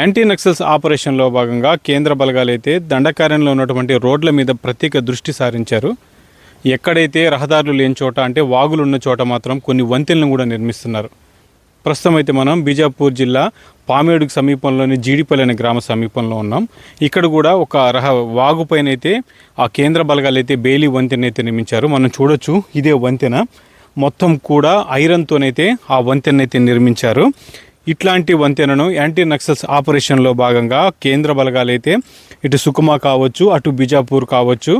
Anti Naxals ఆపరేషన్లో భాగంగా కేంద్ర బలగాలు అయితే దండకార్యంలో ఉన్నటువంటి రోడ్ల మీద ప్రత్యేక దృష్టి సారించారు. ఎక్కడైతే రహదారులు లేని చోట అంటే వాగులు ఉన్న చోట మాత్రం కొన్ని వంతెనలను కూడా నిర్మిస్తున్నారు. ప్రస్తుతం అయితే మనం బీజాపూర్ జిల్లా పామేడుకు సమీపంలోని జీడిపల్లి అనే గ్రామ సమీపంలో ఉన్నాం. ఇక్కడ కూడా ఒక రహ వాగు అయితే ఆ కేంద్ర బలగాలు అయితే బేలీ వంతెన అయితే నిర్మించారు. మనం చూడొచ్చు ఇదే వంతెన. మొత్తం కూడా ఐరన్తోనైతే ఆ వంతెన అయితే నిర్మించారు. ఇట్లాంటి వంతెనను యాంటీ నక్సల్స్ ఆపరేషన్లో భాగంగా కేంద్ర బలగాలు అయితే ఇటు సుకుమా కావచ్చు అటు బిజాపూర్ కావచ్చు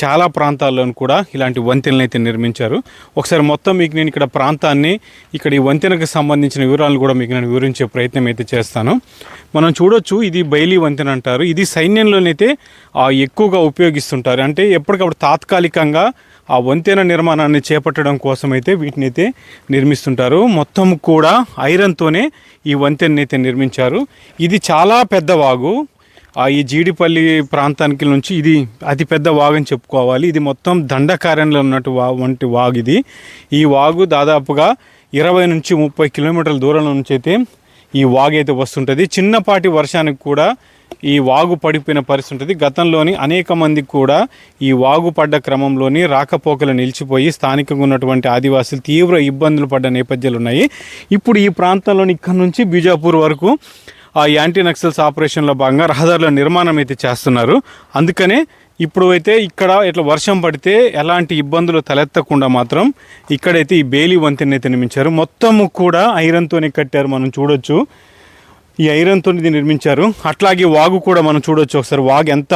చాలా ప్రాంతాల్లోనూ కూడా ఇలాంటి వంతెనలు అయితే నిర్మించారు. ఒకసారి మొత్తం మీకు నేను ఇక్కడ ప్రాంతాన్ని ఇక్కడ ఈ వంతెనకు సంబంధించిన వివరాలను కూడా మీకు నేను వివరించే ప్రయత్నం అయితే చేస్తాను. మనం చూడొచ్చు ఇది బైలీ వంతెన అంటారు. ఇది సైన్యంలోనైతే ఎక్కువగా ఉపయోగిస్తుంటారు. అంటే ఎప్పటికప్పుడు తాత్కాలికంగా ఆ వంతెన నిర్మాణాన్ని చేపట్టడం కోసం అయితే వీటిని అయితే నిర్మిస్తుంటారు. మొత్తం కూడా ఐరన్తోనే ఈ వంతెనని అయితే నిర్మించారు. ఇది చాలా పెద్ద వాగు. ఆ ఈ జీడిపల్లి ప్రాంతానికి నుంచి ఇది అతిపెద్ద వాగు అని చెప్పుకోవాలి. ఇది మొత్తం దండకార్యంలో ఉన్నట్టు వా వంటి వాగు ఇది ఈ వాగు దాదాపుగా ఇరవై నుంచి ముప్పై కిలోమీటర్ల దూరం నుంచి అయితే ఈ వాగు అయితే వస్తుంటుంది. చిన్నపాటి వర్షానికి కూడా ఈ వాగు పడిపోయిన పరిస్థితి ఉంటుంది. గతంలోని అనేక మందికి కూడా ఈ వాగు పడ్డ క్రమంలోని రాకపోకలు నిలిచిపోయి స్థానికంగా ఉన్నటువంటి ఆదివాసులు తీవ్ర ఇబ్బందులు పడ్డ నేపథ్యాలు ఉన్నాయి. ఇప్పుడు ఈ ప్రాంతంలోని ఇక్కడ నుంచి బీజాపూర్ వరకు యాంటీ నక్సల్స్ ఆపరేషన్లో భాగంగా రహదారుల నిర్మాణం అయితే చేస్తున్నారు. అందుకనే ఇప్పుడు అయితే ఇక్కడ ఇట్లా వర్షం పడితే ఎలాంటి ఇబ్బందులు తలెత్తకుండా మాత్రం ఇక్కడైతే ఈ బేలి వంతెన అయితే నిర్మించారు. మొత్తము కూడా ఐరన్తోనే కట్టారు మనం చూడొచ్చు. ఈ ఐరన్తో ఇది నిర్మించారు. అట్లాగే వాగు కూడా మనం చూడొచ్చు ఒకసారి. వాగు ఎంత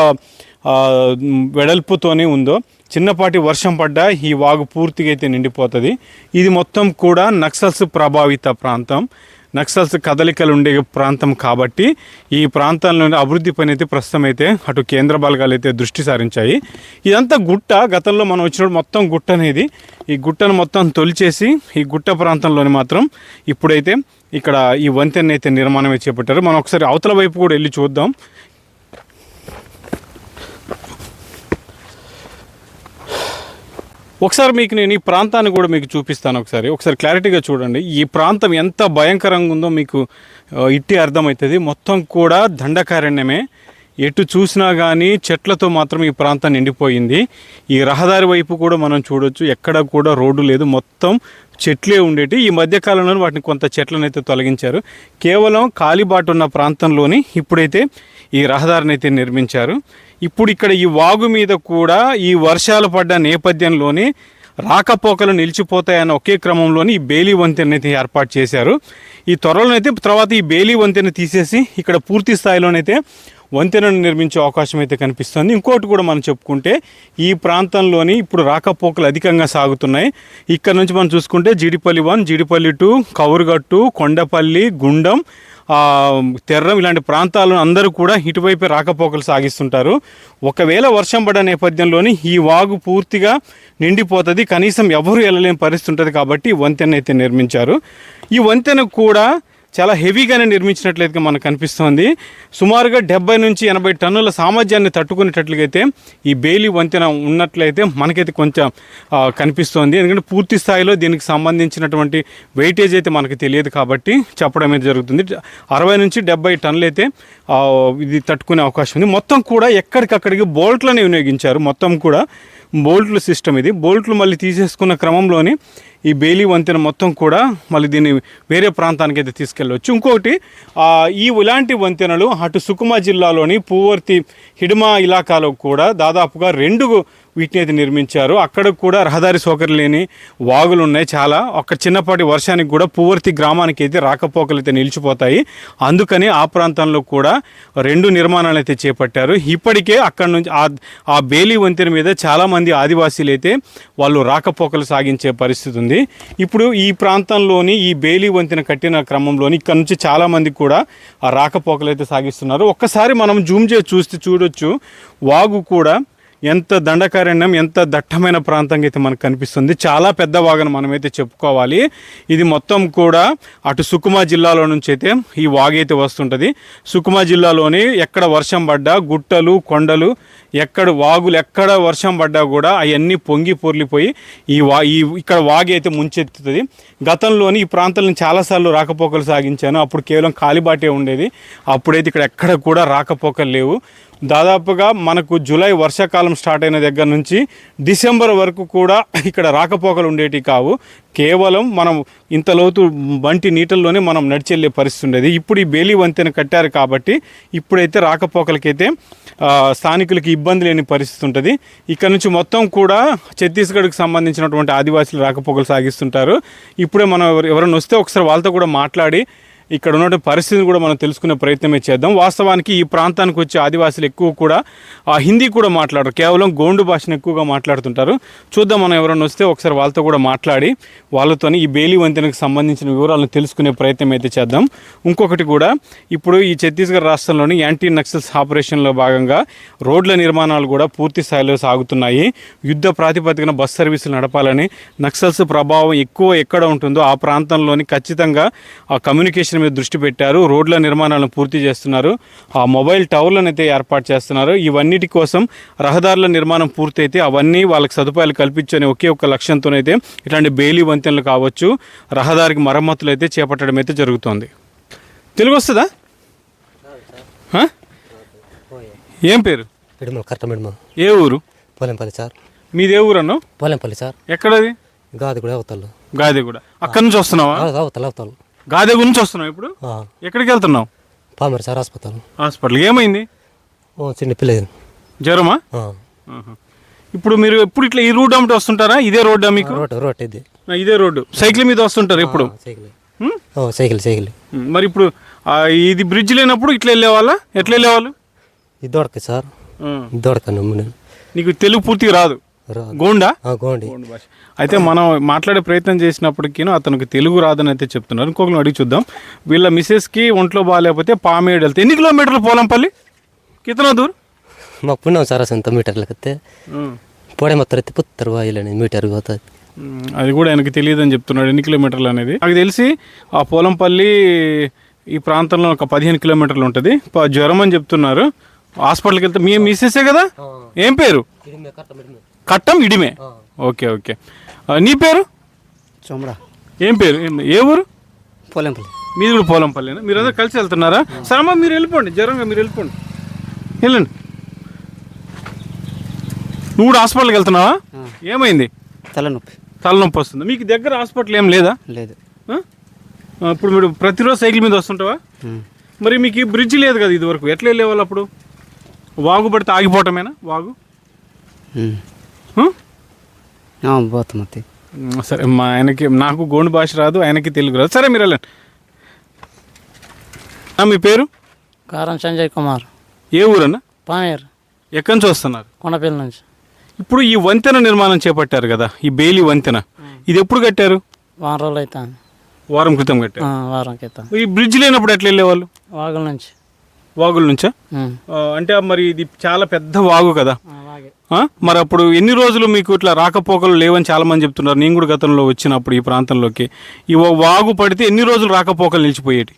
వెడల్పుతోనే ఉందో. చిన్నపాటి వర్షం పడ్డా ఈ వాగు పూర్తిగా అయితే నిండిపోతుంది. ఇది మొత్తం కూడా నక్సల్స్ ప్రభావిత ప్రాంతం. నక్సల్స్ కదలికలు ఉండే ప్రాంతం కాబట్టి ఈ ప్రాంతంలోని అభివృద్ధి పని అయితే ప్రస్తుతం అయితే అటు కేంద్ర బలగాలు అయితే దృష్టి సారించాయి. ఇదంతా గుట్ట గతంలో మనం వచ్చినప్పుడు మొత్తం గుట్ట అనేది ఈ గుట్టను మొత్తం తొలిచేసి ఈ గుట్ట ప్రాంతంలోని మాత్రం ఇప్పుడైతే ఇక్కడ ఈ వంతెన అయితే నిర్మాణం అయితే చేపట్టారు. మనం ఒకసారి అవతల వైపు కూడా వెళ్ళి చూద్దాం. ఒకసారి మీకు నేను ఈ ప్రాంతాన్ని కూడా మీకు చూపిస్తాను ఒకసారి. ఒకసారి క్లారిటీగా చూడండి. ఈ ప్రాంతం ఎంత భయంకరంగా ఉందో మీకు ఇట్టి అర్థమవుతుంది. మొత్తం కూడా దండకారణ్యమే. ఎటు చూసినా కానీ చెట్లతో మాత్రం ఈ ప్రాంతం నిండిపోయింది. ఈ రహదారి వైపు కూడా మనం చూడొచ్చు. ఎక్కడ కూడా రోడ్డు లేదు. మొత్తం చెట్లే ఉండేటి. ఈ మధ్యకాలంలో వాటిని కొంత చెట్లను అయితే తొలగించారు. కేవలం కాలిబాటు ఉన్న ప్రాంతంలోని ఇప్పుడైతే ఈ రహదారిని అయితే నిర్మించారు. ఇప్పుడు ఇక్కడ ఈ వాగు మీద కూడా ఈ వర్షాలు పడ్డ నేపథ్యంలోనే రాకపోకలు నిలిచిపోతాయన్న ఒకే క్రమంలోని ఈ బేలీ వంతెన అయితే ఏర్పాటు చేశారు. ఈ త్వరలోనైతే తర్వాత ఈ బేలీ వంతెన తీసేసి ఇక్కడ పూర్తి స్థాయిలోనైతే వంతెనను నిర్మించే అవకాశం అయితే కనిపిస్తుంది. ఇంకోటి కూడా మనం చెప్పుకుంటే ఈ ప్రాంతంలోని ఇప్పుడు రాకపోకలు అధికంగా సాగుతున్నాయి. ఇక్కడ నుంచి మనం చూసుకుంటే జీడిపల్లి వన్ జీడిపల్లి టూ కౌరుగట్టు కొండపల్లి గుండం తెర్రం ఇలాంటి ప్రాంతాలను అందరూ కూడా ఇటువైపే రాకపోకలు సాగిస్తుంటారు. ఒకవేళ వర్షం పడ్డ నేపథ్యంలోని ఈ వాగు పూర్తిగా నిండిపోతుంది. కనీసం ఎవరు వెళ్ళలేని పరిస్థితి ఉంటుంది కాబట్టి వంతెన అయితే నిర్మించారు. ఈ వంతెన కూడా చాలా హెవీగానే నిర్మించినట్లయితే మనకు కనిపిస్తోంది. సుమారుగా డెబ్బై నుంచి ఎనభై టన్నుల సామర్థ్యాన్ని తట్టుకునేటట్లుగా అయితే ఈ బెయిలీ వంతెన ఉన్నట్లయితే మనకైతే కొంచెం కనిపిస్తోంది. ఎందుకంటే పూర్తి స్థాయిలో దీనికి సంబంధించినటువంటి వెయిటేజ్ అయితే మనకు తెలియదు కాబట్టి చెప్పడం అయితే జరుగుతుంది. అరవై నుంచి డెబ్బై టన్నులు అయితే ఇది తట్టుకునే అవకాశం ఉంది. మొత్తం కూడా ఎక్కడికక్కడికి బోల్ట్లని వినియోగించారు. మొత్తం కూడా బోల్ట్ల సిస్టమ్ ఇది. బోల్ట్లు మళ్ళీ తీసేసుకున్న క్రమంలోని ఈ బేలీ వంతెన మొత్తం కూడా మళ్ళీ దీన్ని వేరే ప్రాంతానికి అయితే తీసుకెళ్ళవచ్చు ఇంకొకటి ఈ ఇలాంటి వంతెనలు అటు సుకుమా జిల్లాలోని పూవర్తి హిడ్మా ఇలాకాలో కూడా దాదాపుగా రెండు వీటిని అయితే నిర్మించారు. అక్కడ కూడా రహదారి సౌకర్యం లేని వాగులు ఉన్నాయి చాలా. ఒక చిన్నపాటి వర్షానికి కూడా పూవర్తి గ్రామానికి అయితే రాకపోకలు అయితే నిలిచిపోతాయి. అందుకని ఆ ప్రాంతంలో కూడా రెండు నిర్మాణాలు అయితే చేపట్టారు. ఇప్పటికే అక్కడ నుంచి ఆ ఆ బేలీ వంతెన మీద చాలామంది ఆదివాసీలు అయితే వాళ్ళు రాకపోకలు సాగించే పరిస్థితి ఉంది. ఇప్పుడు ఈ ప్రాంతంలోని ఈ బేలీ వంతెన కట్టిన క్రమంలోని ఇక్కడ నుంచి చాలామంది కూడా ఆ రాకపోకలు అయితే సాగిస్తున్నారు. ఒక్కసారి మనం జూమ్ చేసి చూస్తే చూడొచ్చు. వాగు కూడా ఎంత దండకారణ్యం ఎంత దట్టమైన ప్రాంతంగా అయితే మనకు కనిపిస్తుంది. చాలా పెద్ద వాగను మనమైతే చెప్పుకోవాలి. ఇది మొత్తం కూడా అటు సుకుమా జిల్లాలో నుంచి అయితే ఈ వాగు అయితే వస్తుంటుంది. సుకుమా జిల్లాలోని ఎక్కడ వర్షం పడ్డా గుట్టలు కొండలు ఎక్కడ వాగులు ఎక్కడ వర్షం పడ్డా కూడా అవన్నీ పొంగి పొర్లిపోయి ఈ వా ఈ ఇక్కడ వాగి అయితే ముంచెత్తుతుంది. గతంలోని ఈ ప్రాంతాలను చాలాసార్లు రాకపోకలు సాగించాను. అప్పుడు కేవలం కాలిబాటే ఉండేది. అప్పుడైతే ఇక్కడ ఎక్కడ కూడా రాకపోకలు లేవు. దాదాపుగా మనకు జూలై వర్షాకాలం స్టార్ట్ అయిన దగ్గర నుంచి డిసెంబర్ వరకు కూడా ఇక్కడ రాకపోకలు ఉండేటివి కావు. కేవలం మనం ఇంత లోతు బంటి నీటల్లోనే మనం నడిచెళ్ళే పరిస్థితి ఉండేది. ఇప్పుడు ఈ బేలీ వంతెన కట్టారు కాబట్టి ఇప్పుడైతే రాకపోకలకైతే స్థానికులకి ఇబ్బంది లేని పరిస్థితి ఉంటుంది. ఇక్కడ నుంచి మొత్తం కూడా ఛత్తీస్గఢ్కి సంబంధించినటువంటి ఆదివాసులు రాకపోకలు సాగిస్తుంటారు. ఇప్పుడే మనం ఎవరైనా వస్తే ఒకసారి వాళ్ళతో కూడా మాట్లాడి ఇక్కడ ఉన్నటువంటి పరిస్థితిని కూడా మనం తెలుసుకునే ప్రయత్నమే చేద్దాం. వాస్తవానికి ఈ ప్రాంతానికి వచ్చే ఆదివాసులు ఎక్కువ కూడా ఆ హిందీ కూడా మాట్లాడరు. కేవలం గోండు భాషను ఎక్కువగా మాట్లాడుతుంటారు. చూద్దాం మనం ఎవరైనా వస్తే ఒకసారి వాళ్ళతో కూడా మాట్లాడి వాళ్ళతోని ఈ బేలీ వంతెనకు సంబంధించిన వివరాలను తెలుసుకునే ప్రయత్నం అయితే చేద్దాం. ఇంకొకటి కూడా ఇప్పుడు ఈ ఛత్తీస్గఢ్ రాష్ట్రంలోని యాంటీ నక్సల్స్ ఆపరేషన్లో భాగంగా రోడ్ల నిర్మాణాలు కూడా పూర్తి స్థాయిలో సాగుతున్నాయి. యుద్ధ ప్రాతిపదికన బస్ సర్వీసులు నడపాలని నక్సల్స్ ప్రభావం ఎక్కువ ఎక్కడ ఉంటుందో ఆ ప్రాంతంలోని ఖచ్చితంగా ఆ కమ్యూనికేషన్ మీద దృష్టి పెట్టారు రోడ్ల నిర్మాణాలను పూర్తి చేస్తున్నారు ఆ మొబైల్ టవర్లను అయితే ఏర్పాటు చేస్తున్నారు. ఇవన్నిటి కోసం రహదారుల నిర్మాణం పూర్తయితే అవన్నీ వాళ్ళకి సదుపాయాలు కల్పించని ఒకే ఒక్క లక్ష్యంతోనైతే ఇట్లాంటి బేలీ వంతెనలు కావచ్చు రహదారికి మరమ్మతులు అయితే చేపట్టడం అయితే జరుగుతోంది. తెలుగు వస్తుందా? ఏం పేరు? ఏ ఊరు? పోలేంపల్లి సార్. మీదే ఊరు అన్నావు పోలేంపల్లి సార్. ఎక్కడది? గాది కూడా అవతలు. గాదే కూడా అక్కడి నుంచి వస్తున్నావా? అవతలు అవతలు. గాదే గురించి వస్తున్నావు ఇప్పుడు? ఎక్కడికి వెళ్తున్నావు? Palmar sir hospital. హాస్పిటల్ ఏమైంది? ఓ చిన్న పిల్ల జ్వరమా. ఇప్పుడు మీరు ఎప్పుడు ఇట్లా ఈ రూట్ అమ్మటి వస్తుంటారా? ఇదే రోడ్డా మీకు? రోడ్ రోడ్ ఇది. ఇదే రోడ్డు. సైకిల్ మీద వస్తుంటారు ఎప్పుడు? సైకిల్. సైకిల్. మరి ఇప్పుడు ఇది బ్రిడ్జ్ లేనప్పుడు ఇట్లా వెళ్ళేవాళ్ళ? ఎట్లా వెళ్ళేవాళ్ళు? ఇది దొడక సార్. దొడక నమ్ము నీకు తెలుగు పూర్తిగా రాదు. గోండా? ఆ, గోండి. గోండు భాష. అయితే మనం మాట్లాడే ప్రయత్నం చేసినప్పటికీ అతనికి తెలుగు రాదని అయితే చెప్తున్నారు. ఇంకొకరిని అడిగి చూద్దాం. వీళ్ళ మిస్సెస్కి ఒంట్లో బాగాలేకపోతే పామేడు వెళ్తే ఎన్ని కిలోమీటర్లు పోలంపల్లి కితనా దూర్? మాకు పుణ్యం సార్ అసంత మీటర్లకైతే పొడే మొత్తం ఎత్తి పుత్తరు వాయిలని మీటర్ పోతుంది. అది కూడా ఆయనకి తెలియదని చెప్తున్నాడు ఎన్ని కిలోమీటర్లు అనేది. నాకు తెలిసి ఆ పోలంపల్లి ఈ ప్రాంతంలో ఒక పదిహేను కిలోమీటర్లు ఉంటుంది. ప- జ్వరం అని చెప్తున్నారు. హాస్పిటల్కి వెళ్తే మీ మిస్సెసే కదా? ఏం పేరు? కట్టం ఇడిమే. Okay okay. నీ పేరు? చొమడా ఏం పేరు? ఏం- ఏ ఊరు? పోలేంపల్లి. మీది కూడా పోలంపల్లినా? మీరందరూ కలిసి వెళ్తున్నారా? సరే అమ్మా మీరు వెళ్ళిపోండి. జ్వరంగా మీరు వెళ్ళిపోండి. వెళ్ళండి. నువ్వు కూడా హాస్పిటల్కి వెళ్తున్నావా? ఏమైంది? తలనొప్పి. తలనొప్పి వస్తుంది. మీకు దగ్గర హాస్పిటల్ ఏం లేదా? లేదు. ఇప్పుడు మీరు ప్రతిరోజు సైకిల్ మీద వస్తుంటావా. మరి మీకు ఈ బ్రిడ్జ్ లేదు కదా ఇది వరకు ఎట్లా వెళ్ళేవాళ్ళు అప్పుడు? వాగు పడితే ఆగిపోవటమేనా? వాగు? ఉమ్, సరే మా ఆయనకి నాకు గోండు భాష రాదు ఆయనకి తెలుగు రాదు. సరే మీరు వెళ్ళండి. ఆ, మీ పేరు? కారం సంజయ్ కుమార్. ఏ ఊరన్నా? పానేర్. ఎక్కడి నుంచి వస్తున్నారు? కొండపల్లి నుంచి. ఇప్పుడు ఈ వంతెన నిర్మాణం చేపట్టారు కదా ఈ బేలి వంతెన. ఇది ఎప్పుడు కట్టారు? వారం రోజులు అవుతాను వారం క్రితం కట్టారు. వారం క్రితం. ఈ బ్రిడ్జ్ లేనప్పుడు ఎట్లా వెళ్ళేవాళ్ళు? వాగుల నుంచి. వాగుల నుంచా? అంటే మరి ఇది చాలా పెద్ద వాగు కదా? మరి అప్పుడు ఎన్ని రోజులు మీకు ఇట్లా రాకపోకలు లేవని చాలా మంది చెప్తున్నారు. నేను కూడా గతంలో వచ్చినప్పుడు ఈ ప్రాంతంలోకి. ఈ వాగు పడితే ఎన్ని రోజులు రాకపోకలు నిలిచిపోయేటి?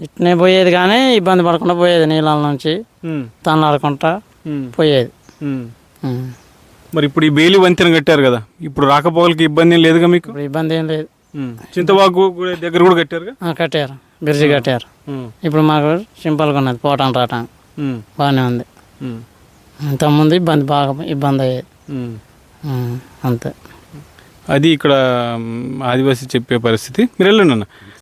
ఇట్నే పోయేది కానీ ఇబ్బంది పడకుండా పోయేది నీళ్ళ నుంచి. తన్నాడుకుంటా పోయేది. మరి ఇప్పుడు ఈ బేలి వంతెన కట్టారు కదా. ఇప్పుడు రాకపోకలకి ఇబ్బంది ఏం లేదుగా మీకు? ఇబ్బంది ఏం లేదు. చింతవాగు కూడా దగ్గర కూడా కట్టారుగా? ఆ, కట్టారు. బ్రిడ్జి కట్టారు. ఇప్పుడు మాకు సింపుల్గా ఉన్నది పోవటం రావటం బాగానే ఉంది. ఇంతకుముందు ఇబ్బంది బాగా ఇబ్బంది అయ్యేది. అంతే. అది ఇక్కడ ఆదివాసి చెప్పే పరిస్థితి. మీరు వెళ్ళండి అన్న.